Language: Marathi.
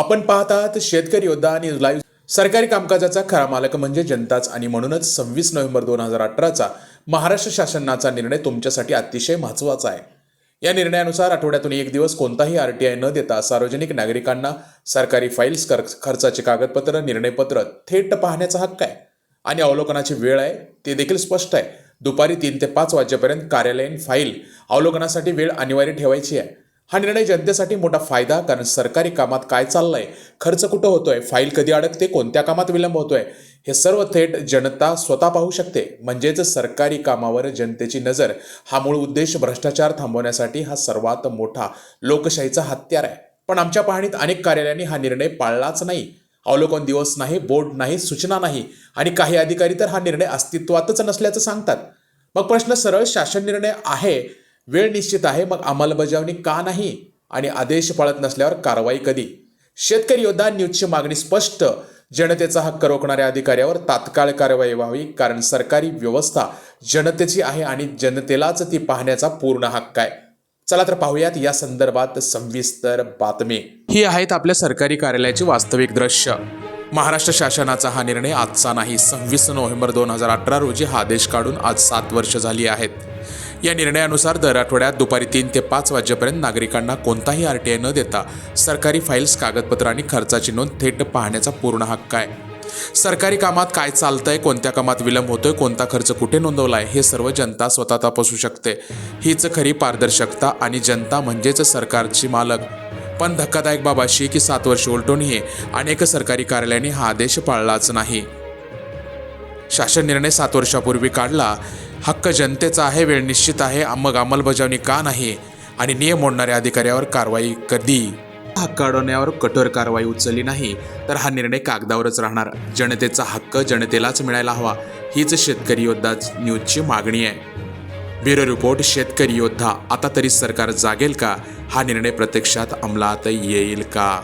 आपण पाहतात शेतकरी योद्धा आणि लाईव्ह सरकारी कामकाजाचा खरा मालक म्हणजे जनताच. आणि म्हणूनच सव्वीस नोव्हेंबर दोन हजार अठराचा महाराष्ट्र शासनाचा निर्णय तुमच्यासाठी अतिशय महत्त्वाचा आहे. या निर्णयानुसार आठवड्यातून एक दिवस कोणताही आर टी आय न देता सार्वजनिक नागरिकांना सरकारी फाईल्स कर खर्चाचे कागदपत्र निर्णयपत्र थेट पाहण्याचा हक्क आहे. आणि अवलोकनाची वेळ आहे ते देखील स्पष्ट आहे. दुपारी तीन ते पाच वाजेपर्यंत कार्यालयीन फाईल अवलोकनासाठी वेळ अनिवार्य ठेवायची आहे. हा निर्णय जनतेसाठी मोठा फायदा कारण सरकारी कामात काय चाललंय खर्च कुठं होतोय फाईल कधी अडकते कोणत्या कामात विलंब होतोय हे सर्व थेट जनता स्वतः पाहू शकते. म्हणजेच सरकारी कामावर जनतेची नजर हा मूळ उद्देश भ्रष्टाचार थांबवण्यासाठी हा सर्वात मोठा लोकशाहीचा हत्यार आहे. पण आमच्या पाहणीत अनेक कार्यालयांनी हा निर्णय पाळलाच नाही. अवलोकन दिवस नाही बोर्ड नाही सूचना नाही आणि काही अधिकारी तर हा निर्णय अस्तित्वातच नसल्याचं सांगतात. मग प्रश्न सरळ शासन निर्णय आहे वेळ निश्चित आहे मग अंमलबजावणी का नाही? आणि आदेश पाळत नसल्यावर कारवाई कधी? शेतकरी योद्धा न्यूजची मागणी स्पष्ट. जनतेचा हक्क रोखणाऱ्या अधिकाऱ्यावर तात्काळ कारवाई व्हावी कारण सरकारी व्यवस्था जनतेची आहे आणि जनतेलाच ती पाहण्याचा पूर्ण हक्क आहे. चला तर पाहूयात या संदर्भात सविस्तर बातमी. ही आहेत आपल्या सरकारी कार्यालयाची वास्तविक दृश्य. महाराष्ट्र शासनाचा हा निर्णय आजचा नाही. सव्वीस नोव्हेंबर दोन हजार अठरा रोजी हा आदेश काढून आज सात वर्ष झाली आहेत. या निर्णयानुसार दर आठवड्यात दुपारी तीन ते पाच वाजेपर्यंत नागरिकांना कोणताही आर टी आय न देता सरकारी फाईल्स कागदपत्र आणि खर्चाची नोंद थेट पाहण्याचा पूर्ण हक्क आहे. सरकारी कामात काय चालतंय कोणत्या कामात विलंब होतोय कोणता खर्च कुठे नोंदवलाय हे सर्व जनता स्वतः तपासू शकते. हीच खरी पारदर्शकता आणि जनता म्हणजेच सरकारची मालक. पण धक्कादायक बाब अशी की सात वर्ष उलटूनही अनेक सरकारी कार्यालयांनी हा आदेश पाळलाच नाही. शासन निर्णय सात वर्षापूर्वी काढला हक्क जनतेचा आहे वेळ निश्चित आहे मग अंमलबजावणी का नाही? आणि नियम मोडणाऱ्या अधिकाऱ्यावर कारवाई कधी? हक्क अडवण्यावर कठोर कारवाई उचलली नाही तर हा निर्णय कागदावरच राहणार. जनतेचा हक्क जनतेलाच मिळायला हवा हीच शेतकरी योद्धा न्यूजची मागणी आहे. ब्युरो रिपोर्ट शेतकरी योद्धा आता तरी सरकार जागेल का? हा निर्णय प्रत्यक्षात अंमलात येईल का?